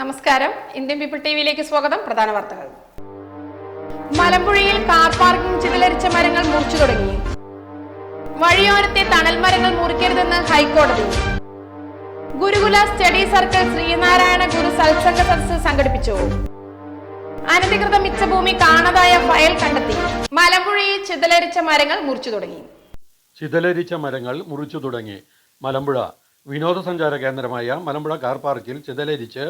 നമസ്കാരം. Indian people T വിയിലേക്ക് സ്വാഗതം. പ്രധാന വാർത്തകൾ. മലമ്പുഴയിൽ കാർ പാർക്കിംഗ് ചിതലരിച്ച മരങ്ങൾ മുറിച്ചു തുടങ്ങി. വഴിയോരത്തെ തണൽ മരങ്ങൾ മുറിക്കരുതെന്ന് ഹൈക്കോടതി. ഗുരുകുല സ്റ്റഡി സർക്കിൾ ശ്രീനാരായണ ഗുരു സത്സംഗ സദസ് സംഘടിപ്പിച്ചു. അനധികൃത മിച്ചഭൂമി കാണാതായ ഫയൽ കണ്ടെത്തി. മലമ്പുഴയിൽ ചിതലരിച്ച മരങ്ങൾ മുറിച്ചു തുടങ്ങി. ചിതലരിച്ച മരങ്ങൾ മുറിച്ചു തുടങ്ങി. മലമ്പുഴ വിനോദസഞ്ചാര കേന്ദ്രമായ മലമ്പുഴ കാർ പാർക്കിൽ ചിതലരിച്ച്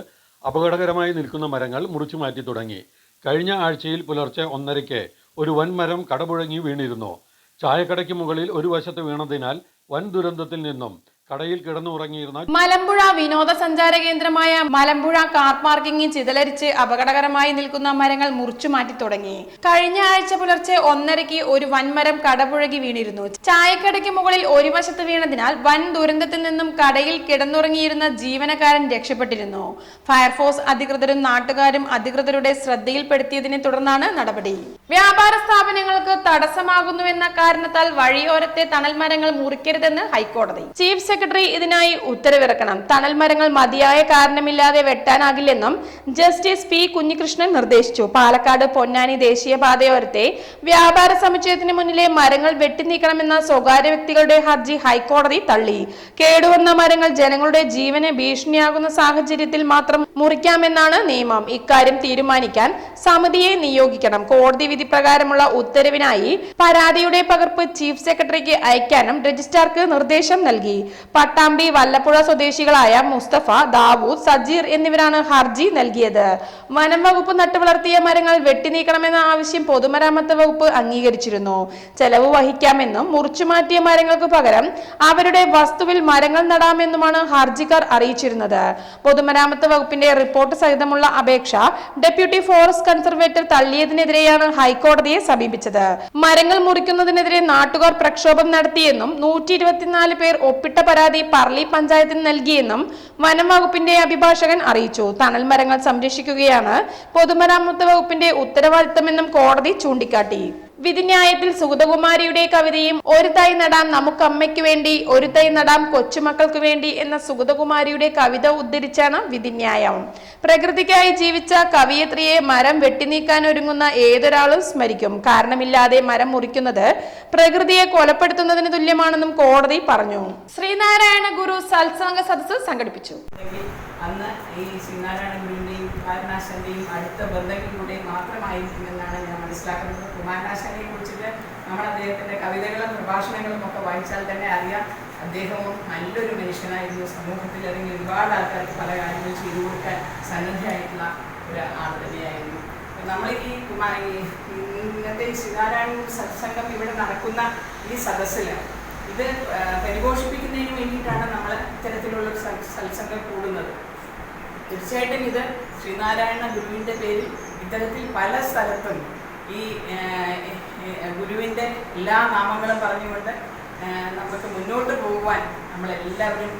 അപകടകരമായി നിൽക്കുന്ന മരങ്ങൾ മുറിച്ചു മാറ്റി തുടങ്ങി. കഴിഞ്ഞ ആഴ്ചയിൽ പുലർച്ചെ ഒന്നരയ്ക്ക് ഒരു വൻമരം കടപുഴങ്ങി വീണിരുന്നു. ചായക്കടയ്ക്ക് മുകളിൽ ഒരു വശത്ത് വീണതിനാൽ വൻ ദുരന്തത്തിൽ നിന്നും കടയിൽ കിടന്നുറങ്ങിയിരുന്ന മലമ്പുഴ വിനോദസഞ്ചാര കേന്ദ്രമായ മലമ്പുഴ കാർ പാർക്കിംഗിൽ ചിതലരിച്ച് അപകടകരമായി നിൽക്കുന്ന മരങ്ങൾ മുറിച്ചു മാറ്റി തുടങ്ങി. കഴിഞ്ഞ ആഴ്ച പുലർച്ചെ ഒന്നരയ്ക്ക് ഒരു വൻമരം കടപുഴകി വീണിരുന്നു. ചായക്കടയ്ക്ക് മുകളിൽ ഒരു വശത്ത് വീണതിനാൽ വൻ ദുരന്തത്തിൽ നിന്നും കടയിൽ കിടന്നുറങ്ങിയിരുന്ന ജീവനക്കാരൻ രക്ഷപ്പെട്ടിരുന്നു. ഫയർഫോഴ്സ് അധികൃതരും നാട്ടുകാരും അധികൃതരുടെ ശ്രദ്ധയിൽപ്പെടുത്തിയതിനെ തുടർന്നാണ് നടപടി. വ്യാപാര സ്ഥാപനങ്ങൾക്ക് തടസ്സമാകുന്നുവെന്ന കാരണത്താൽ വഴിയോരത്തെ തണൽ മരങ്ങൾ മുറിക്കരുതെന്ന് ഹൈക്കോടതി. ചീഫ് സെക്രട്ടറി ഇതിനായി ഉത്തരവിറക്കണം. തണൽ മരങ്ങൾ മതിയായ കാരണമില്ലാതെ വെട്ടാനാകില്ലെന്നും ജസ്റ്റിസ് പി കുഞ്ഞികൃഷ്ണൻ നിർദ്ദേശിച്ചു. പാലക്കാട് പൊന്നാനി ദേശീയപാതയോരത്തെ വ്യാപാര സമുച്ചയത്തിന് മുന്നിലെ മരങ്ങൾ വെട്ടിനീക്കണമെന്ന സ്വകാര്യ വ്യക്തികളുടെ ഹർജി ഹൈക്കോടതി തള്ളി. കേടുവന്ന മരങ്ങൾ ജനങ്ങളുടെ ജീവന് ഭീഷണിയാകുന്ന സാഹചര്യത്തിൽ മാത്രം മുറിക്കാമെന്നാണ് നിയമം. ഇക്കാര്യം തീരുമാനിക്കാൻ സമിതിയെ നിയോഗിക്കണം. കോടതി വിധി പ്രകാരമുള്ള ഉത്തരവിനായി പരാതിയുടെ പകർപ്പ് ചീഫ് സെക്രട്ടറിക്ക് അയക്കാനും രജിസ്ട്രാർക്ക് നിർദ്ദേശം നൽകി. പട്ടാമ്പി വല്ലപ്പുഴ സ്വദേശികളായ മുസ്തഫ ദാവൂദ് സജീർ എന്നിവരാണ് ഹർജി നൽകിയത്. വനം വകുപ്പ് നട്ടുവളർത്തിയ മരങ്ങൾ വെട്ടിനീക്കണമെന്ന ആവശ്യം പൊതുമരാമത്ത് വകുപ്പ് അംഗീകരിച്ചിരുന്നു. ചെലവ് വഹിക്കാമെന്നും മുറിച്ചുമാറ്റിയ മരങ്ങൾക്ക് പകരം അവരുടെ വസ്തുവിൽ മരങ്ങൾ നടാമെന്നുമാണ് ഹർജിക്കാർ അറിയിച്ചിരുന്നത്. പൊതുമരാമത്ത് വകുപ്പിന്റെ റിപ്പോർട്ട് സഹിതമുള്ള അപേക്ഷ ഡെപ്യൂട്ടി ഫോറസ്റ്റ് കൺസർവേറ്റർ തള്ളിയതിനെതിരെയാണ് ഹൈക്കോടതിയെ സമീപിച്ചത്. മരങ്ങൾ മുറിക്കുന്നതിനെതിരെ നാട്ടുകാർ പ്രക്ഷോഭം നടത്തിയെന്നും നൂറ്റി പേർ ഒപ്പിട്ട പരാതി പാർലി പഞ്ചായത്തിന് നൽകിയെന്നും വനം വകുപ്പിന്റെ അഭിഭാഷകൻ അറിയിച്ചു. തണൽ മരങ്ങൾ സംരക്ഷിക്കുകയാണ് പൊതുമരാമത്ത് വകുപ്പിന്റെ ഉത്തരവാദിത്തമെന്നും കോടതി ചൂണ്ടിക്കാട്ടി. വിധിന്യായത്തിൽ സുഗതകുമാരിയുടെ കവിതയും ഒരു തൈ നടാം നമുക്കമ്മയ്ക്ക് വേണ്ടി ഒരു തൈ നടാം കൊച്ചുമക്കൾക്ക് വേണ്ടി എന്ന സുഗതകുമാരിയുടെ കവിത ഉദ്ധരിച്ചാണ് വിധിന്യായം. പ്രകൃതിക്കായി ജീവിച്ച കവിയത്രിയെ മരം വെട്ടിനീക്കാൻ ഒരുങ്ങുന്ന ഏതൊരാളും സ്മരിക്കും. കാരണമില്ലാതെ മരം മുറിക്കുന്നത് പ്രകൃതിയെ കൊലപ്പെടുത്തുന്നതിന് തുല്യമാണെന്നും കോടതി പറഞ്ഞു. ശ്രീനാരായണ ഗുരു സത്സംഗ സദസ്സ് സംഘടിപ്പിച്ചു. അന്ന് ഈ ശ്രീനാരായണ ഗുരുവിന്റെയും കാരണാശന്റെയും അടുത്ത ബന്ധങ്ങളിലൂടെ മാത്രമായിരിക്കുമെന്നാണ് ഞാൻ മനസ്സിലാക്കുന്നത്. കുമാരനാശാനെ കുറിച്ചിട്ട് നമ്മൾ അദ്ദേഹത്തിന്റെ കവിതകളും പ്രഭാഷണങ്ങളും ഒക്കെ വായിച്ചാൽ തന്നെ അറിയാം. അദ്ദേഹവും നല്ലൊരു മനുഷ്യനായിരുന്നു. സമൂഹത്തിൽ അല്ലെങ്കിൽ ഒരുപാട് ആൾക്കാർക്ക് പല കാര്യങ്ങൾ ചെയ്തു കൊടുക്കാൻ സന്നദ്ധയായിട്ടുള്ള ഒരു ആൾ തന്നെയായിരുന്നു. നമ്മൾ ഈ കുമാ ഇന്നത്തെ ശ്രീനാരായണ സത്സംഗം ഇവിടെ നടക്കുന്ന ഈ സദസ്സിൽ ഇത് പരിപോഷിപ്പിക്കുന്നതിന് വേണ്ടിയിട്ടാണ് നമ്മൾ ഇത്തരത്തിലുള്ള സത്സംഗം കൂടുന്നത്. തീർച്ചയായിട്ടും ഇത് ശ്രീനാരായണ ഗുരുവിന്റെ പേരിൽ ഇത്തരത്തിൽ പല സ്ഥലത്തും ഈ ഗുരുവിന്റെ എല്ലാ നാമങ്ങളും പറഞ്ഞുകൊണ്ട് നമുക്ക് മുന്നോട്ട് പോകുവാൻ നമ്മളെല്ലാവരും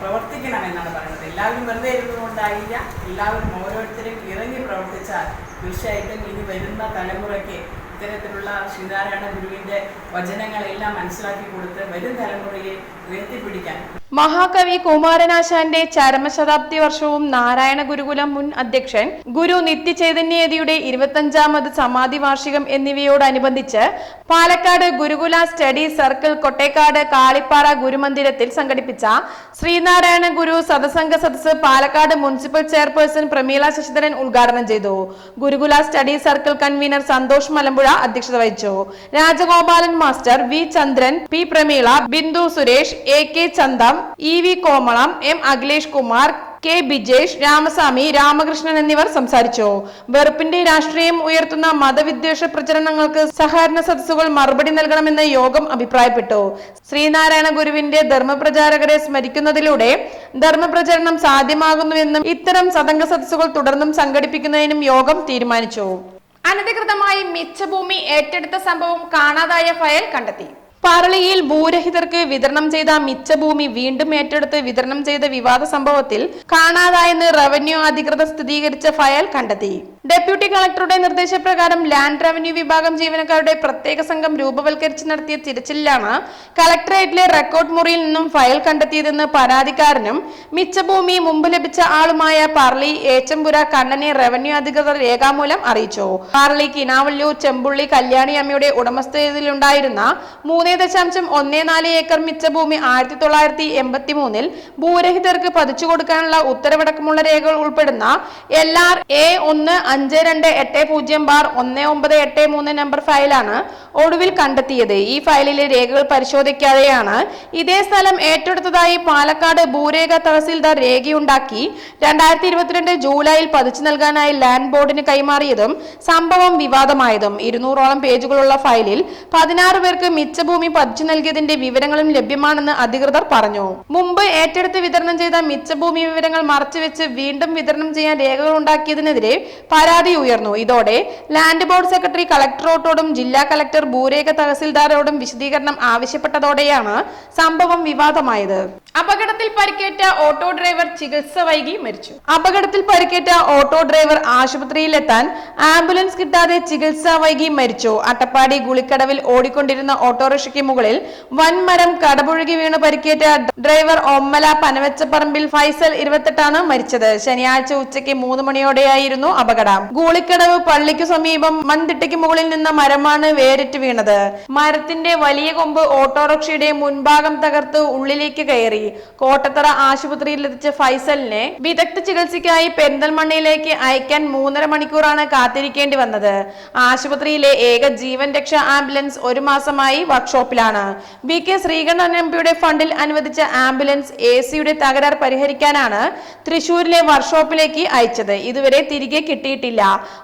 പ്രവർത്തിക്കണം എന്നാണ് പറയുന്നത്. എല്ലാവരും വെറുതെ ഇരുന്നുകൊണ്ടായില്ല. എല്ലാവരും ഓരോരുത്തരും ഇറങ്ങി പ്രവർത്തിച്ചാൽ തീർച്ചയായിട്ടും ഇനി വരുന്ന തലമുറയ്ക്ക് ഇത്തരത്തിലുള്ള ശ്രീനാരായണ ഗുരുവിന്റെ വചനങ്ങളെല്ലാം മനസ്സിലാക്കി കൊടുത്ത് വരും തലമുറയെ ഉയർത്തിപ്പിടിക്കാൻ മഹാകവി കുമാരനാശാന്റെ ചരമശതാബ്ദി വർഷവും നാരായണ ഗുരുകുലം മുൻ അധ്യക്ഷൻ ഗുരു നിത്യചൈതന്യതിയുടെ ഇരുപത്തഞ്ചാമത് സമാധി വാർഷികം എന്നിവയോടനുബന്ധിച്ച് പാലക്കാട് ഗുരുകുല സ്റ്റഡി സർക്കിൾ കൊട്ടേക്കാട് കാളിപ്പാറ ഗുരുമന്ദിരത്തിൽ സംഘടിപ്പിച്ച ശ്രീനാരായണ ഗുരു സദസംഗ സദസ് പാലക്കാട് മുനിസിപ്പൽ ചെയർപേഴ്സൺ പ്രമീള ശശിധരൻ ഉദ്ഘാടനം ചെയ്തു. Gurukula study circle convener Santhosh Malampuzha അധ്യക്ഷത വഹിച്ചു. Rajagopalan master V Chandran P Prameela Bindu Suresh A K Chandam E V Komalam M Akhilesh Kumar K Bijesh Ramaswamy Ramakrishnan എന്നിവർ സംസാരിച്ചു. വെറുപ്പിന്റെ രാഷ്ട്രീയം ഉയർത്തുന്ന മതവിദ്വേഷ പ്രചരണങ്ങൾക്ക് സഹകരണ സദസ്സുകൾ മറുപടി നൽകണമെന്ന് യോഗം അഭിപ്രായപ്പെട്ടു. ശ്രീനാരായണ ഗുരുവിന്റെ ധർമ്മപ്രചാരകരെ സ്മരിക്കുന്നതിലൂടെ ധർമ്മപ്രചരണം സാധ്യമാകുന്നുവെന്നും ഇത്തരം സതംഗ സദസ്സുകൾ തുടർന്നും സംഘടിപ്പിക്കുന്നതിനും യോഗം തീരുമാനിച്ചു. അനധികൃതമായി മിച്ചഭൂമി ഏറ്റെടുത്ത സംഭവം കാണാതായ ഫയൽ കണ്ടെത്തി. പറളിയിൽ ഭൂരഹിതർക്ക് വിതരണം ചെയ്ത മിച്ചഭൂമി വീണ്ടും ഏറ്റെടുത്ത് വിതരണം ചെയ്ത വിവാദ സംഭവത്തിൽ കാണാതായെന്ന് റവന്യൂ അധികൃതർ സ്ഥിരീകരിച്ച ഫയൽ കണ്ടെത്തി. ഡെപ്യൂട്ടി കളക്ടറുടെ നിർദ്ദേശപ്രകാരം ലാൻഡ് റവന്യൂ വിഭാഗം ജീവനക്കാരുടെ പ്രത്യേക സംഘം രൂപവൽക്കരിച്ച് നടത്തിയ തിരച്ചിലാണ് കളക്ടറേറ്റിലെ റെക്കോർഡ് മുറിയിൽ നിന്നും ഫയൽ കണ്ടെത്തിയതെന്ന് പരാതിക്കാരനും മിച്ചഭൂമി മുമ്പ് ലഭിച്ച ആളുമായ പാർലി ഏച്ചമ്പുര കണ്ണനെ റവന്യൂ അധികൃതർ രേഖാമൂലം അറിയിച്ചു. പാർലി കിനാവല്ലൂർ ചെമ്പുള്ളി കല്യാണി അമ്മയുടെ ഉടമസ്ഥതയിലുണ്ടായിരുന്ന മൂന്നേ ദശാംശം ഒന്നേ നാല് ഏക്കർ മിച്ചഭൂമി ആയിരത്തി തൊള്ളായിരത്തി എൺപത്തി മൂന്നിൽ ഭൂരഹിതർക്ക് പതിച്ചു കൊടുക്കാനുള്ള ഉത്തരവടക്കമുള്ള രേഖകൾ ഉൾപ്പെടുന്ന എൽ ആർ എ ഒന്ന് അഞ്ച് രണ്ട് എട്ട് പൂജ്യം ബാർ ഒന്ന് ഒമ്പത് എട്ട് മൂന്ന് നമ്പർ ഫയലാണ് ഒടുവിൽ കണ്ടെത്തിയത്. ഈ ഫയലിലെ രേഖകൾ പരിശോധിക്കാതെയാണ് ഇതേ സ്ഥലം ഏറ്റെടുത്തതായി പാലക്കാട് ഭൂരേഖ തഹസിൽദാർ രേഖയുണ്ടാക്കി. രണ്ടായിരത്തി ഇരുപത്തിരണ്ട് ജൂലൈയിൽ പതിച്ചു നൽകാനായി ലാൻഡ് ബോർഡിന് കൈമാറിയതും സംഭവം വിവാദമായതും. ഇരുന്നൂറോളം പേജുകളുള്ള ഫയലിൽ പതിനാറ് പേർക്ക് മിച്ചഭൂമി പതിച്ചു നൽകിയതിന്റെ വിവരങ്ങളും ലഭ്യമാണെന്ന് അധികൃതർ പറഞ്ഞു. മുമ്പ് ഏറ്റെടുത്ത് വിതരണം ചെയ്ത മിച്ചഭൂമി വിവരങ്ങൾ മറച്ചുവെച്ച് വീണ്ടും വിതരണം ചെയ്യാൻ രേഖകൾ ഉണ്ടാക്കിയതിനെതിരെ പരാതി ഉയർന്നു. ഇതോടെ ലാൻഡ് ബോർഡ് സെക്രട്ടറി കളക്ടറോട്ടോടും ജില്ലാ കളക്ടർ ഭൂരേഖ തഹസിൽദാരോടും വിശദീകരണം ആവശ്യപ്പെട്ടതോടെയാണ് സംഭവം വിവാദമായത്. അപകടത്തിൽ പരിക്കേറ്റ ഓട്ടോ ഡ്രൈവർ ചികിത്സ വൈകി മരിച്ചു. അപകടത്തിൽ പരിക്കേറ്റ ഓട്ടോ ഡ്രൈവർ ആശുപത്രിയിലെത്താൻ ആംബുലൻസ് കിട്ടാതെ ചികിത്സ വൈകി മരിച്ചു. അട്ടപ്പാടി ഗുളിക്കടവിൽ ഓടിക്കൊണ്ടിരുന്ന ഓട്ടോറിക്ഷയ്ക്ക് മുകളിൽ വൻമരം കടപുഴകി വീണ് പരിക്കേറ്റ ഡ്രൈവർ ഒമ്മല പനവച്ചപ്പറമ്പിൽ ഫൈസൽ ഇരുപത്തെട്ടാണ് മരിച്ചത്. ശനിയാഴ്ച ഉച്ചയ്ക്ക് മൂന്ന് മണിയോടെയായിരുന്നു അപകടം. ഗൂളിക്കടവ് പള്ളിക്കു സമീപം മൺതിട്ടയ്ക്ക് മുകളിൽ നിന്ന മരമാണ് വേരിറ്റ് വീണത്. മരത്തിന്റെ വലിയ കൊമ്പ് ഓട്ടോറിക്ഷയുടെ മുൻഭാഗം തകർത്ത് ഉള്ളിലേക്ക് കയറി. കോട്ടത്തറ ആശുപത്രിയിൽ എത്തിച്ച ഫൈസലിനെ വിദഗ്ധ ചികിത്സയ്ക്കായി പെരിന്തൽമണ്ണയിലേക്ക് അയക്കാൻ മൂന്നര മണിക്കൂറാണ് കാത്തിരിക്കേണ്ടി വന്നത്. ആശുപത്രിയിലെ ഏക ജീവൻ രക്ഷാ ആംബുലൻസ് ഒരു മാസമായി വർക്ക്ഷോപ്പിലാണ്. വി കെ ശ്രീകണ്ഠൻ എം പിയുടെ ഫണ്ടിൽ അനുവദിച്ച ആംബുലൻസ് എ സിയുടെ തകരാർ പരിഹരിക്കാനാണ് തൃശൂരിലെ വർക്ക്ഷോപ്പിലേക്ക് അയച്ചത്. ഇതുവരെ തിരികെ കിട്ടിയിട്ടില്ല.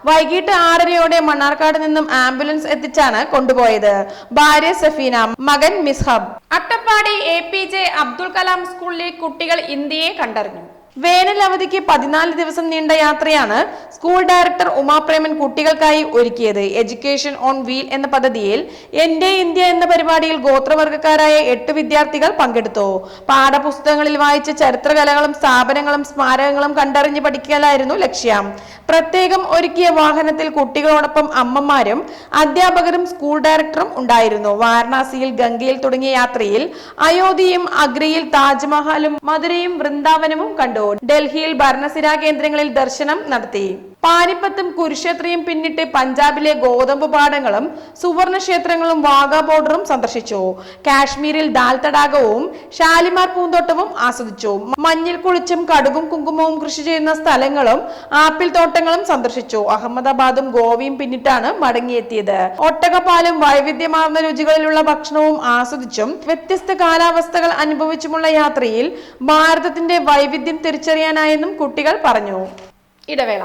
വൈകിട്ട് ആറരയോടെ മണ്ണാർക്കാട് നിന്നും ആംബുലൻസ് എത്തിച്ചാണ് കൊണ്ടുപോയത്. ഭാര്യ സഫീന മകൻ Mishab. Attappadi A P J Abdul Kalam സ്കൂളിലെ കുട്ടികൾ ഇന്ത്യയെ കണ്ടറിഞ്ഞു. വേനൽ അവധിക്ക് പതിനാല് ദിവസം നീണ്ട യാത്രയാണ് സ്കൂൾ ഡയറക്ടർ ഉമാപ്രേമൻ കുട്ടികൾക്കായി ഒരുക്കിയത്. എഡ്യൂക്കേഷൻ ഓൺ വീൽ എന്ന പദ്ധതിയിൽ എന്റെ ഇന്ത്യ എന്ന പരിപാടിയിൽ ഗോത്രവർഗക്കാരായ എട്ട് വിദ്യാർത്ഥികൾ പങ്കെടുത്തു. പാഠപുസ്തകങ്ങളിൽ വായിച്ച ചരിത്രകലകളും സ്ഥാപനങ്ങളും സ്മാരകങ്ങളും കണ്ടറിഞ്ഞ് പഠിക്കലായിരുന്നു ലക്ഷ്യം. പ്രത്യേകം ഒരുക്കിയ വാഹനത്തിൽ കുട്ടികളോടൊപ്പം അമ്മമാരും അധ്യാപകരും സ്കൂൾ ഡയറക്ടറും ഉണ്ടായിരുന്നു. വാരണാസിയിൽ ഗംഗയിൽ തുടങ്ങിയ യാത്രയിൽ അയോധ്യയും അഗ്രയിൽ താജ്മഹലും മധുരയും വൃന്ദാവനവും കണ്ടു. ഡൽഹിയിൽ ഭരണസിരാ കേന്ദ്രങ്ങളിൽ ദർശനം നടത്തി. പാനിപ്പത്തും കുരുക്ഷേത്രയും പിന്നിട്ട് പഞ്ചാബിലെ ഗോതമ്പ് പാടങ്ങളും സുവർണ ക്ഷേത്രങ്ങളും വാഗ ബോർഡറും സന്ദർശിച്ചു. കാശ്മീരിൽ ദാൽ തടാകവും ഷാലിമാർ പൂന്തോട്ടവും ആസ്വദിച്ചു. മഞ്ഞിൽ കുളിച്ചും കടുകും കുങ്കുമവും കൃഷി ചെയ്യുന്ന സ്ഥലങ്ങളും ആപ്പിൾ തോട്ടങ്ങളും സന്ദർശിച്ചു. അഹമ്മദാബാദും ഗോവയും പിന്നിട്ടാണ് മടങ്ങിയെത്തിയത്. ഒട്ടകപ്പാലും വൈവിധ്യമാർന്ന രുചികളിലുള്ള ഭക്ഷണവും ആസ്വദിച്ചും വ്യത്യസ്ത കാലാവസ്ഥകൾ അനുഭവിച്ചുമുള്ള യാത്രയിൽ ഭാരതത്തിന്റെ വൈവിധ്യം തിരിച്ചറിയാനായെന്നും കുട്ടികൾ പറഞ്ഞു. ഇടവേള.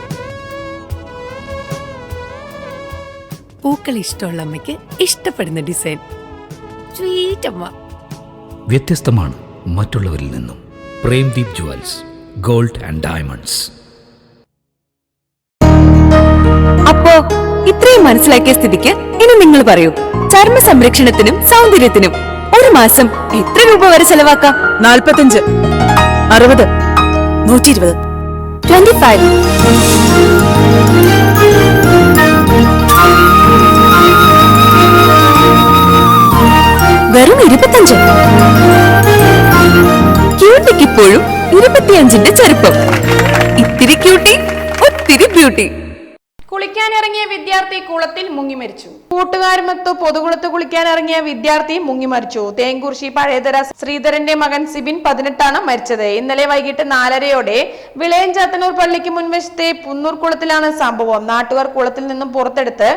പൂക്കൾ ഇഷ്ടമുള്ള അമ്മയ്ക്ക് ഇഷ്ടപ്പെടുന്ന ഡിസൈൻ. സ്വീറ്റ് അമ്മ. വ്യത്യസ്തമാണ് മറ്റുള്ളവരിൽ നിന്നും. Premdeep jewels gold and diamonds. അപ്പോ ഇത്രയും മനസ്സിലാക്കിയ സ്ഥിതിക്ക് ഇനി നിങ്ങൾ പറയൂ ചർമ്മ സംരക്ഷണത്തിനും സൗന്ദര്യത്തിനും ഒരു മാസം എത്ര രൂപ വരെ ചെലവാക്കാം? നാൽപ്പത്തഞ്ച് അറുപത് നൂറ്റി ഇരുപത് ട്വന്റി ഫൈവ് വെറും ഇരുപത്തഞ്ച്. ക്യൂട്ടിക്ക് ഇപ്പോഴും ഇരുപത്തിയഞ്ചിന്റെ ചെറുപ്പം ഇത്തിരി ക്യൂട്ടി ഒത്തിരി ബ്യൂട്ടി കുളിക്കാനിറങ്ങിയ വിദ്യാർത്ഥി കുളത്തിൽ മുങ്ങി മരിച്ചു. കൂട്ടുകാരുമൊത്ത് പൊതുകുളത്ത് കുളിക്കാനിറങ്ങിയ വിദ്യാർത്ഥി മുങ്ങി മരിച്ചു. തേങ്കുർശി പഴയതര ശ്രീധരന്റെ മകൻ സിബിൻ പതിനെട്ടാണ് മരിച്ചത്. ഇന്നലെ വൈകിട്ട് നാലരയോടെ വിളയഞ്ചാത്തന്നൂർ പള്ളിക്ക് മുൻവശത്തെ പുന്നൂർ കുളത്തിലാണ് സംഭവം. നാട്ടുകാർ കുളത്തിൽ നിന്നും പുറത്തെടുത്ത്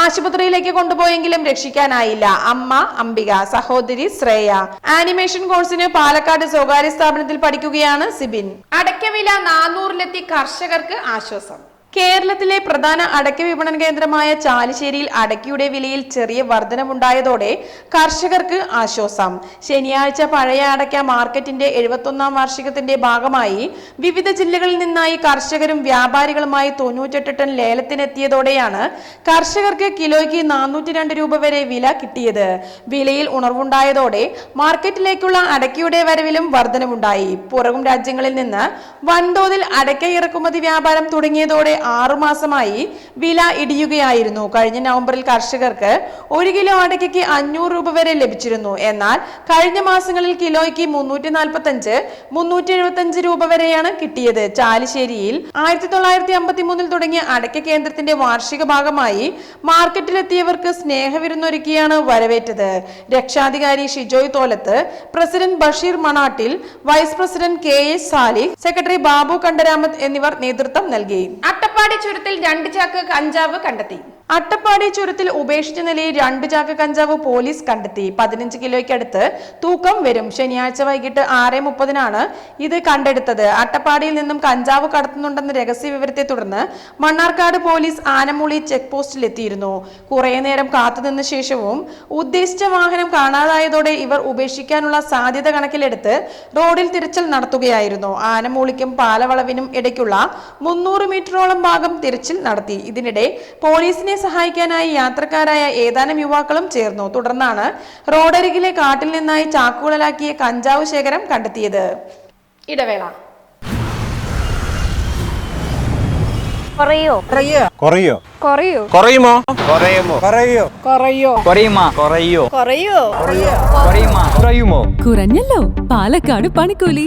ആശുപത്രിയിലേക്ക് കൊണ്ടുപോയെങ്കിലും രക്ഷിക്കാനായില്ല. അമ്മ അംബിക സഹോദരി ശ്രേയ. ആനിമേഷൻ കോഴ്സിന് പാലക്കാട് സ്വകാര്യ സ്ഥാപനത്തിൽ പഠിക്കുകയാണ് സിബിൻ. അടയ്ക്കവില നാനൂറിലെത്തി കർഷകർക്ക് ആശ്വാസം. കേരളത്തിലെ പ്രധാന അടയ്ക്ക വിപണന കേന്ദ്രമായ ചാലിശ്ശേരിയിൽ അടയ്ക്കയുടെ വിലയിൽ ചെറിയ വർധനവുണ്ടായതോടെ കർഷകർക്ക് ആശ്വാസം. ശനിയാഴ്ച പഴയ അടയ്ക്ക മാർക്കറ്റിന്റെ എഴുപത്തൊന്നാം വാർഷികത്തിന്റെ ഭാഗമായി വിവിധ ജില്ലകളിൽ നിന്നായി കർഷകരും വ്യാപാരികളുമായി തൊണ്ണൂറ്റെട്ട് ടൺ ലേലത്തിനെത്തിയതോടെയാണ് കർഷകർക്ക് കിലോയ്ക്ക് നാനൂറ്റി രണ്ട് രൂപ വരെ വില കിട്ടിയത്. വിലയിൽ ഉണർവുണ്ടായതോടെ മാർക്കറ്റിലേക്കുള്ള അടയ്ക്കയുടെ വരവിലും വർധനവുണ്ടായി. പുറകും രാജ്യങ്ങളിൽ നിന്ന് വൻതോതിൽ അടയ്ക്ക ഇറക്കുമതി വ്യാപാരം തുടങ്ങിയതോടെ ആറുമാസമായി വില ഇടിയുകയായിരുന്നു. കഴിഞ്ഞ നവംബറിൽ കർഷകർക്ക് ഒരു കിലോ അടയ്ക്കയ്ക്ക് അഞ്ഞൂറ് രൂപ വരെ ലഭിച്ചിരുന്നു. എന്നാൽ കഴിഞ്ഞ മാസങ്ങളിൽ കിലോയ്ക്ക് മുന്നൂറ്റി നാൽപ്പത്തി അഞ്ച് മുന്നൂറ്റി എഴുപത്തി അഞ്ച് രൂപ വരെയാണ് കിട്ടിയത്. ചാലിശ്ശേരിയിൽ ആയിരത്തി തൊള്ളായിരത്തി അമ്പത്തി മൂന്നിൽ തുടങ്ങിയ അടയ്ക്ക കേന്ദ്രത്തിന്റെ വാർഷിക ഭാഗമായി മാർക്കറ്റിലെത്തിയവർക്ക് സ്നേഹവിരുന്നൊരുക്കിയാണ് വരവേറ്റത്. രക്ഷാധികാരി Shijoy Tholath president Basheer Manattil vice president K S Salih secretary Babu Kandaramath എന്നിവർ നേതൃത്വം നൽകി. അട്ടപ്പാടി ചുരത്തിൽ രണ്ട് ചാക്ക് കഞ്ചാവ് കണ്ടെത്തി. അട്ടപ്പാടി ചുരത്തിൽ ഉപേക്ഷിച്ച നിലയിൽ രണ്ട് ചാക്ക് കഞ്ചാവ് പോലീസ് കണ്ടെത്തി. പതിനഞ്ച് കിലോയ്ക്കടുത്ത് തൂക്കം വരും. ശനിയാഴ്ച വൈകിട്ട് ആറ് മുപ്പതിനാണ് ഇത് കണ്ടെടുത്തത്. അട്ടപ്പാടിയിൽ നിന്നും കഞ്ചാവ് കടത്തുന്നുണ്ടെന്ന രഹസ്യ വിവരത്തെ തുടർന്ന് മണ്ണാർക്കാട് പോലീസ് ആനമൂളി ചെക്ക് പോസ്റ്റിൽ എത്തിയിരുന്നു കുറേ നേരം കാത്തുനിന്ന ശേഷവും ഉദ്ദേശിച്ച വാഹനം കാണാതായതോടെ ഇവർ ഉപേക്ഷിക്കാനുള്ള സാധ്യത കണക്കിലെടുത്ത് റോഡിൽ തിരച്ചിൽ നടത്തുകയായിരുന്നു. ആനമൂളിക്കും പാലവളവിനും ഇടയ്ക്കുള്ള മുന്നൂറ് മീറ്ററോളം ഭാഗം തിരച്ചിൽ നടത്തി ഇതിനിടെ പോലീസിനെ സഹായിക്കാനായി യാത്രക്കാരായ ഏതാനും യുവാക്കളും ചേർന്നു തുടർന്നാണ് റോഡരികിലെ കാട്ടിൽ നിന്നായി ചാക്കുകളിലാക്കിയ കഞ്ചാവ് ശേഖരം കണ്ടെത്തിയത് ഇടവേള കുറയോ കുറയോ കുറയോ കുറയുമോ കുറയുമോ കുറയോ കുറയോ കുറയുമോ കുറയോ കുറയോ കുറയുമോ കുറയുമോ കുറഞ്ഞല്ലോ പാലക്കാട് പണിക്കൂലി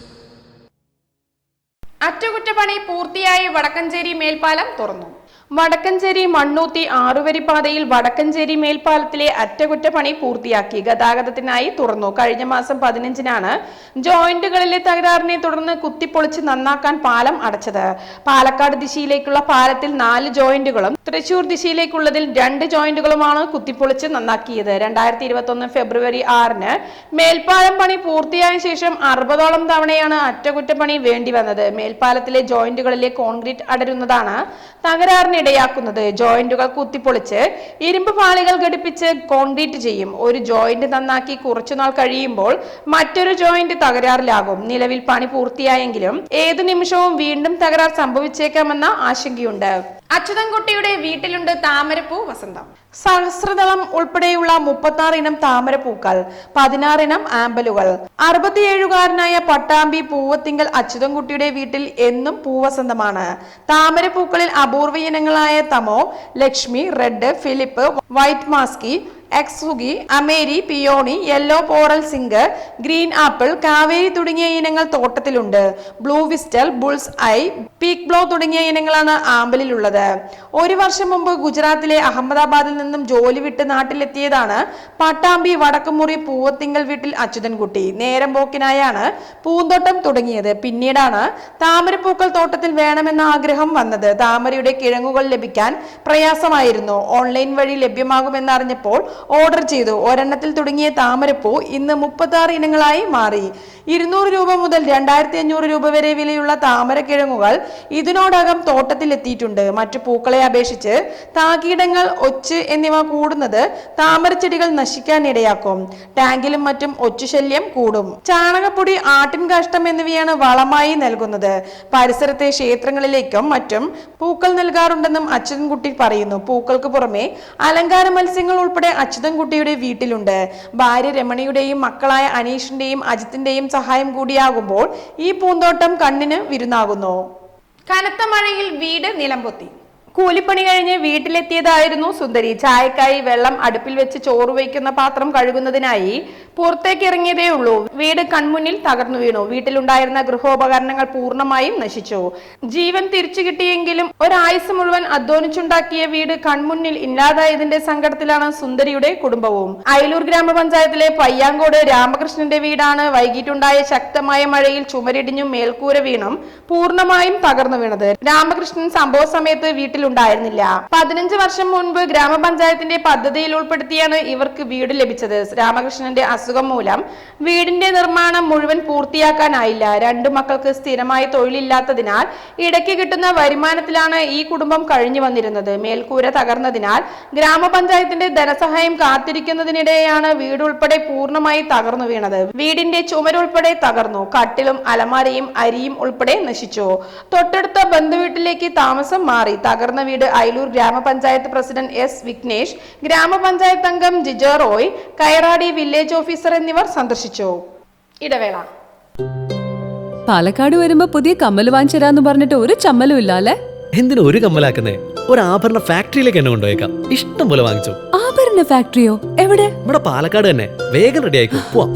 അറ്റകുറ്റപ്പണി പൂർത്തിയായി വടക്കഞ്ചേരി മേൽപ്പാലം തുറന്നു. വടക്കഞ്ചേരി മണ്ണൂത്തി ആറുവരിപ്പാതയിൽ വടക്കഞ്ചേരി മേൽപ്പാലത്തിലെ അറ്റകുറ്റപ്പണി പൂർത്തിയാക്കി. ഗതാഗതത്തിനായി തുറന്നു. കഴിഞ്ഞ മാസം പതിനഞ്ചിനാണ് ജോയിന്റുകളിലെ തകരാറിനെ തുടർന്ന് കുത്തിപ്പൊളിച്ച് നന്നാക്കാൻ പാലം അടച്ചത്. പാലക്കാട് ദിശയിലേക്കുള്ള പാലത്തിൽ നാല് ജോയിന്റുകളും തൃശൂർ ദിശയിലേക്കുള്ളതിൽ രണ്ട് ജോയിന്റുകളുമാണ് കുത്തിപ്പൊളിച്ച് നന്നാക്കിയത്. രണ്ടായിരത്തി ഇരുപത്തി ഫെബ്രുവരി ആറിന് മേൽപ്പാലം പണി പൂർത്തിയായ ശേഷം അറുപതോളം തവണയാണ് അറ്റകുറ്റപ്പണി വേണ്ടി വന്നത് മേൽപ്പാലത്തിലെ ജോയിന്റുകളിലെ കോൺക്രീറ്റ് അടരുന്നതാണ് തകരാറിനിടയാക്കുന്നത് ജോയിന്റുകൾ കുത്തിപ്പൊളിച്ച് ഇരുമ്പ് പാളികൾ ഘടിപ്പിച്ച് കോൺക്രീറ്റ് ചെയ്യും. ഒരു ജോയിന്റ് നന്നാക്കി കുറച്ചുനാൾ കഴിയുമ്പോൾ മറ്റൊരു ജോയിന്റ് തകരാറിലാകും. നിലവിൽ പണി പൂർത്തിയായെങ്കിലും ഏതു നിമിഷവും വീണ്ടും തകരാർ സംഭവിച്ചേക്കാമെന്ന ആശങ്കയുണ്ട്. അച്യുതൻകുട്ടിയുടെ വീട്ടിലുണ്ട് താമരപ്പൂ വസന്തം. സഹസ്രദളം ഉൾപ്പെടെയുള്ള മുപ്പത്തി ആറ് ഇനം താമരപ്പൂക്കൾ പതിനാറിനം ആമ്പലുകൾ. അറുപത്തിയേഴുകാരനായ പട്ടാമ്പി പൂവത്തിങ്കൽ അച്യുതൻകുട്ടിയുടെ വീട്ടിൽ എന്നും പൂവസന്തമാണ്. താമരപ്പൂക്കളിൽ അപൂർവ ഇനങ്ങളായ തമോ ലക്ഷ്മി റെഡ് ഫിലിപ്പ് വൈറ്റ് മാസ്കി എക്സുഗി അമേരി പിയോണി യെല്ലോ പോറൽ സിംഗർ ഗ്രീൻ ആപ്പിൾ കാവേരി തുടങ്ങിയ ഇനങ്ങൾ തോട്ടത്തിലുണ്ട്. ബ്ലൂ വിസ്റ്റൽ ബുൾസ് ഐ പീക്ക് ബ്ലോ തുടങ്ങിയ ഇനങ്ങളാണ് ആമ്പലിലുള്ളത്. ഒരു വർഷം മുമ്പ് ഗുജറാത്തിലെ അഹമ്മദാബാദിൽ നിന്നും ജോലി വിട്ട് നാട്ടിലെത്തിയതാണ് പട്ടാമ്പി വടക്കുമുറി പൂവത്തിങ്കൽ വീട്ടിൽ അച്യുതൻകുട്ടി നേരം പോക്കിനായാണ് പൂന്തോട്ടം തുടങ്ങിയത്. പിന്നീടാണ് താമരപ്പൂക്കൾ തോട്ടത്തിൽ വേണമെന്ന ആഗ്രഹം വന്നത്. താമരയുടെ കിഴങ്ങുകൾ ലഭിക്കാൻ പ്രയാസമായിരുന്നു. ഓൺലൈൻ വഴി ലഭ്യമാകുമെന്നറിഞ്ഞപ്പോൾ ഓർഡർ ചെയ്തു. ഒരെണ്ണത്തിൽ തുടങ്ങിയ താമരപ്പൂ ഇന്ന് മുപ്പത്തി ഇനങ്ങളായി മാറി. ഇരുന്നൂറ് രൂപ മുതൽ രണ്ടായിരത്തി അഞ്ഞൂറ് രൂപ വരെ വിലയുള്ള താമരക്കിഴങ്ങുകൾ ഇതിനോടകം തോട്ടത്തിലെത്തിയിട്ടുണ്ട്. മറ്റു പൂക്കളെ അപേക്ഷിച്ച് താകീടങ്ങൾ ഒച്ച് എന്നിവ കൂടുന്നത് താമരച്ചെടികൾ നശിക്കാൻ ഇടയാക്കും. ടാങ്കിലും മറ്റും ഒച്ചുശല്യം കൂടും. ചാണകപ്പൊടി ആട്ടിൻ കാഷ്ടം എന്നിവയാണ് വളമായി നൽകുന്നത്. പരിസരത്തെ ക്ഷേത്രങ്ങളിലേക്കും മറ്റും പൂക്കൾ നൽകാറുണ്ടെന്നും അച്യുതൻകുട്ടി പറയുന്നു. പൂക്കൾക്ക് പുറമെ അലങ്കാര മത്സ്യങ്ങൾ ഉൾപ്പെടെ അച്യുതൻകുട്ടിയുടെ വീട്ടിലുണ്ട്. ഭാര്യ രമണിയുടെയും മക്കളായ അനീഷിന്റെയും അജിത്തിന്റെയും സഹായം കൂടിയാകുമ്പോൾ ഈ പൂന്തോട്ടം കണ്ണിന് വിരുന്നാകുന്നു. കനത്ത മഴയിൽ വീട് നിലംപൊത്തി. കൂലിപ്പണി കഴിഞ്ഞ് വീട്ടിലെത്തിയതായിരുന്നു സുന്ദരി. ചായക്കായി വെള്ളം അടുപ്പിൽ വെച്ച് ചോറ് വയ്ക്കുന്ന പാത്രം കഴുകുന്നതിനായി പുറത്തേക്ക് ഇറങ്ങിയതേ ഉള്ളൂ വീട് കൺമുന്നിൽ തകർന്നു വീണു. വീട്ടിലുണ്ടായിരുന്ന ഗൃഹോപകരണങ്ങൾ പൂർണമായും നശിച്ചു. ജീവൻ തിരിച്ചു കിട്ടിയെങ്കിലും ഒരായുസ് മുഴുവൻ അധ്വാനിച്ചുണ്ടാക്കിയ വീട് കൺമുന്നിൽ ഇല്ലാതായതിന്റെ സങ്കടത്തിലാണ് സുന്ദരിയുടെ കുടുംബവും. അയലൂർ ഗ്രാമപഞ്ചായത്തിലെ പയ്യാങ്കോട് രാമകൃഷ്ണന്റെ വീടാണ് വൈകിട്ടുണ്ടായ ശക്തമായ മഴയിൽ ചുമരിടിഞ്ഞും മേൽക്കൂര വീണും പൂർണമായും തകർന്നു വീണത്. രാമകൃഷ്ണൻ സംഭവ സമയത്ത് വീട്ടിലുണ്ടായിരുന്നില്ല പതിനഞ്ച് വർഷം മുൻപ് ഗ്രാമപഞ്ചായത്തിന്റെ പദ്ധതിയിൽ ഉൾപ്പെടുത്തിയാണ് ഇവർക്ക് വീട് ലഭിച്ചത്. രാമകൃഷ്ണന്റെ അസുഖം മൂലം വീടിന്റെ നിർമ്മാണം മുഴുവൻ പൂർത്തിയാക്കാനായില്ല. രണ്ടു മക്കൾക്ക് സ്ഥിരമായി തൊഴിലില്ലാത്തതിനാൽ ഇടയ്ക്ക് കിട്ടുന്ന വരുമാനത്തിലാണ് ഈ കുടുംബം കഴിഞ്ഞു വന്നിരുന്നത്. മേൽക്കൂര തകർന്നതിനാൽ ഗ്രാമപഞ്ചായത്തിന്റെ ധനസഹായം കാത്തിരിക്കുന്നതിനിടെയാണ് വീട് ഉൾപ്പെടെ പൂർണമായി തകർന്നു വീണത്. വീടിന്റെ ചുമരുൾപ്പെടെ തകർന്നു. കട്ടിലും അലമാരയും അരിയും ഉൾപ്പെടെ നശിച്ചു. തൊട്ടടുത്ത ബന്ധുവീട്ടിലേക്ക് താമസം മാറി. തകർന്ന വീട് അയലൂർ ഗ്രാമപഞ്ചായത്ത് പ്രസിഡന്റ് എസ് വിഘ്നേഷ് ഗ്രാമപഞ്ചായത്ത് അംഗം ജിജോ റോയ് കയറാടി വില്ലേജ് ഓഫീസർ എന്നിവർ സന്ദർശിച്ചു. ഇടവേള. പാലക്കാട് വരുമ്പോ പുതിയ കമ്മൽ വാങ്ങിച്ചരാന്ന് പറഞ്ഞിട്ട് ഒരു ചമ്മലും ഇല്ല അല്ലേ എന്തിനു ഒരു കമ്മലാക്കുന്നേ? ഒരു ആഭരണ ഫാക്ടറിയിലേക്ക് എന്നെ കൊണ്ടുപോയേക്കാം. ഇഷ്ടം പോലെ വാങ്ങിച്ചു. ആഭരണ ഫാക്ടറിയോ? എവിടെ? ഇവിടെ പാലക്കാട് തന്നെ. വേഗം റെഡി ആയിക്കോ. പോവാം.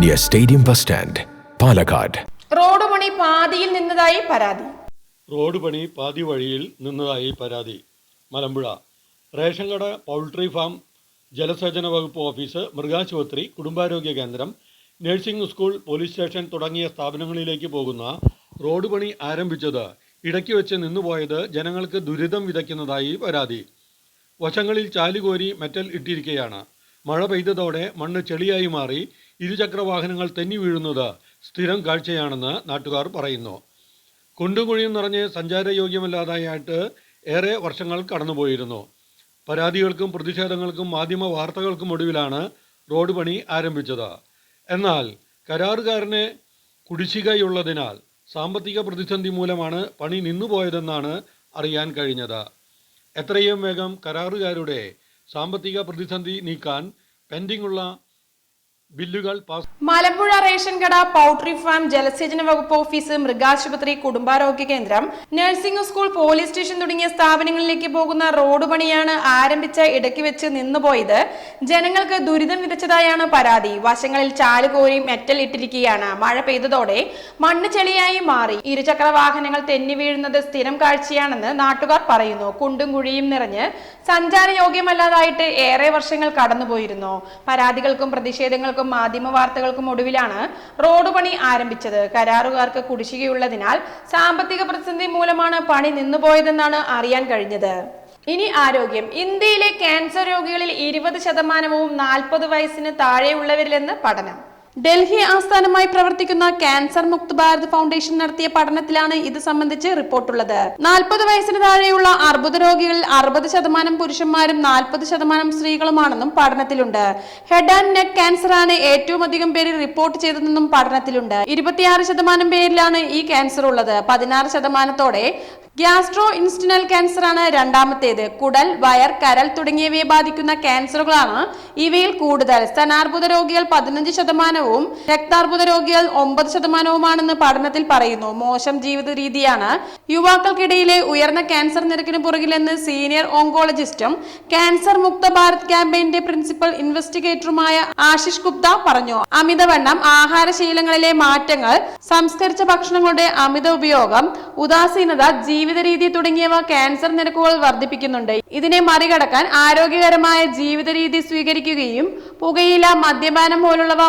near stadium bus stand Palakkad road പണി പാതിയിൽ നിന്നതായി പരാതി. റോഡ് പണി പാതി വഴിയിൽ നിന്നതായി പരാതി. മലമ്പുഴ. റേഷൻ കട പൗൾട്രി ഫാം ജലസേചന വകുപ്പ് ഓഫീസ് മൃഗാശുപത്രി കുടുംബാരോഗ്യ കേന്ദ്രം നഴ്സിംഗ് സ്കൂൾ പോലീസ് സ്റ്റേഷൻ തുടങ്ങിയ സ്ഥാപനങ്ങളിലേക്ക് പോകുന്ന റോഡ് പണി ആരംഭിച്ചത് ഇടയ്ക്ക് വെച്ച് നിന്നുപോയത് ജനങ്ങൾക്ക് ദുരിതം വിതയ്ക്കുന്നതായി പരാതി. വശങ്ങളിൽ ചാലുകോരി മെറ്റൽ ഇട്ടിരിക്കുകയാണ് മഴ പെയ്തതോടെ മണ്ണ് ചെളിയായി മാറി ഇരുചക്ര വാഹനങ്ങൾ തെന്നി വീഴുന്നത് സ്ഥിരം കാഴ്ചയാണെന്ന് നാട്ടുകാർ പറയുന്നു. കുണ്ടും കുഴിയും നിറഞ്ഞ് സഞ്ചാരയോഗ്യമല്ലാതായിട്ട് ഏറെ വർഷങ്ങൾ കടന്നുപോയിരുന്നു. പരാതികൾക്കും പ്രതിഷേധങ്ങൾക്കും മാധ്യമ വാർത്തകൾക്കും ഒടുവിലാണ് റോഡ് പണി ആരംഭിച്ചത്. എന്നാൽ കരാറുകാരന് കുടിശ്ശികയുള്ളതിനാൽ സാമ്പത്തിക പ്രതിസന്ധി മൂലമാണ് പണി നിന്നുപോയതെന്നാണ് അറിയാൻ കഴിഞ്ഞത്. എത്രയും വേഗം കരാറുകാരുടെ സാമ്പത്തിക പ്രതിസന്ധി നീക്കാൻ പെൻഡിംഗുള്ള ബില്ലുകൾ മലമ്പുഴ റേഷൻ കട പൗട്രി ഫാം ജലസേചന വകുപ്പ് ഓഫീസ് മൃഗാശുപത്രി കുടുംബാരോഗ്യ കേന്ദ്രം നഴ്സിംഗ് സ്കൂൾ പോലീസ് സ്റ്റേഷൻ തുടങ്ങിയ സ്ഥാപനങ്ങളിലേക്ക് പോകുന്ന റോഡ് പണിയാണ് ആരംഭിച്ച ഇടയ്ക്ക് വെച്ച് നിന്നുപോയത് ജനങ്ങൾക്ക് ദുരിതം വിതച്ചതായാണ് പരാതി. വശങ്ങളിൽ ചാലുകോരി മെറ്റൽ ഇട്ടിരിക്കുകയാണ്. മഴ പെയ്തതോടെ മണ്ണ് ചെളിയായി മാറി. ഇരുചക്ര വാഹനങ്ങൾ തെന്നി വീഴുന്നത് സ്ഥിരം കാഴ്ചയാണെന്ന് നാട്ടുകാർ പറയുന്നു. കുണ്ടും കുഴിയും നിറഞ്ഞ് സഞ്ചാരയോഗ്യമല്ലാതായിട്ട് ഏറെ വർഷങ്ങൾ കടന്നുപോയിരുന്നു. പരാതികൾക്കും പ്രതിഷേധങ്ങൾക്കും മാധ്യമ വാർത്തകൾക്കും ഒടുവിലാണ് റോഡ് പണി ആരംഭിച്ചത്. കരാറുകാർക്ക് കുടിശ്ശികയുള്ളതിനാൽ സാമ്പത്തിക പ്രതിസന്ധി മൂലമാണ് പണി നിന്നുപോയതെന്നാണ് അറിയാൻ കഴിഞ്ഞത്. ഇനി ആരോഗ്യം. ഇന്ത്യയിലെ ക്യാൻസർ രോഗികളിൽ ഇരുപത് ശതമാനവും നാൽപ്പത് വയസ്സിന് താഴെയുള്ളവരിലെന്ന് പഠനം. ഡൽഹി ആസ്ഥാനമായി പ്രവർത്തിക്കുന്ന ക്യാൻസർ മുക്ത് ഭാരത് ഫൗണ്ടേഷൻ നടത്തിയ പഠനത്തിലാണ് ഇത് സംബന്ധിച്ച് റിപ്പോർട്ടുള്ളത്. നാൽപ്പത് വയസ്സിന് താഴെയുള്ള അർബുദ രോഗികളിൽ അറുപത് ശതമാനം പുരുഷന്മാരും നാൽപ്പത് ശതമാനം സ്ത്രീകളുമാണെന്നും പഠനത്തിലുണ്ട്. ഹെഡ് ആൻഡ് നെക്ക് ക്യാൻസർ ആണ് ഏറ്റവും അധികം പേര് റിപ്പോർട്ട് ചെയ്തതെന്നും പഠനത്തിലുണ്ട്. ഇരുപത്തിയാറ് ശതമാനം പേരിലാണ് ഈ ക്യാൻസർ ഉള്ളത്. പതിനാറ് ശതമാനത്തോടെ ഗ്യാസ്ട്രോ ഇൻസ്റ്റിനൽ ക്യാൻസർ ആണ് രണ്ടാമത്തേത്. കുടൽ വയർ കരൾ തുടങ്ങിയവയെ ബാധിക്കുന്ന ക്യാൻസറുകളാണ് ഇവയിൽ കൂടുതൽ. സ്തനാർബുദ രോഗികൾ പതിനഞ്ച് ശതമാനവും രക്താർബുദ രോഗികൾ ഒമ്പത് ശതമാനവുമാണെന്ന് പഠനത്തിൽ പറയുന്നു. മോശം ജീവിത രീതിയാണ്. യുവാക്കൾക്കിടയിലെ ഉയർന്ന ക്യാൻസർ നിരക്കിന് പുറകിലെന്ന് സീനിയർ ഓങ്കോളജിസ്റ്റും ക്യാൻസർ മുക്ത ഭാരത് ക്യാമ്പയിന്റെ പ്രിൻസിപ്പൽ ഇൻവെസ്റ്റിഗേറ്ററുമായ ആശിഷ് ഗുപ്ത പറഞ്ഞു. അമിതവണ്ണം ആഹാരശീലങ്ങളിലെ മാറ്റങ്ങൾ സംസ്കരിച്ച ഭക്ഷണങ്ങളുടെ അമിത ഉപയോഗം ഉദാസീനത ജീവിത രീതി തുടങ്ങിയവ ക്യാൻസർ നിരക്കുകൾ വർദ്ധിപ്പിക്കുന്നുണ്ട്. ഇതിനെ മറികടക്കാൻ ആരോഗ്യകരമായ ജീവിത രീതി സ്വീകരിക്കുകയും പുകയില മദ്യപാനം പോലുള്ളവ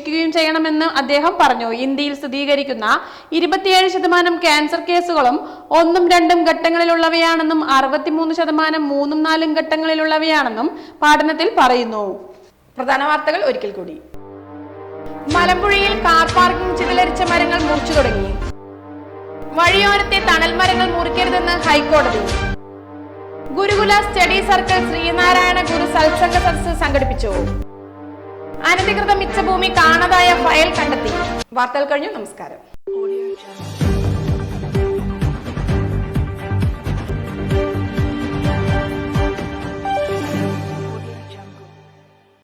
ഉപേക്ഷിക്കുകയും ചെയ്യണമെന്ന് അദ്ദേഹം പറഞ്ഞു. ഇന്ത്യയിൽ സ്ഥിരീകരിക്കുന്ന ഇരുപത്തിയേഴ് ശതമാനം ക്യാൻസർ കേസുകളും ഒന്നും രണ്ടും ഘട്ടങ്ങളിലുള്ളവയാണെന്നും അറുപത്തിമൂന്ന് ശതമാനം മൂന്നും നാലും ഘട്ടങ്ങളിലുള്ളവയാണെന്നും പഠനത്തിൽ പറയുന്നു. പ്രധാന വാർത്തകൾ ഒരിക്കൽ കൂടി. മലമ്പുഴയിൽ കാർ പാർക്കിംഗ് ചിതലരിച്ച മരങ്ങൾ മുറിച്ചു തുടങ്ങി. വഴിയോരത്തെ തണൽ മരങ്ങൾ മുറിക്കരുതെന്ന് ഹൈക്കോടതി. ഗുരുകുല സ്റ്റഡി സർക്കിൾ ശ്രീനാരായണ ഗുരു സത്സംഗ സദസ് സംഘടിപ്പിച്ചു. അനധികൃത മിച്ചഭൂമി കാണാതായ ഫയൽ കണ്ടെത്തി. വാർത്തകൾ കഴിഞ്ഞു. നമസ്കാരം.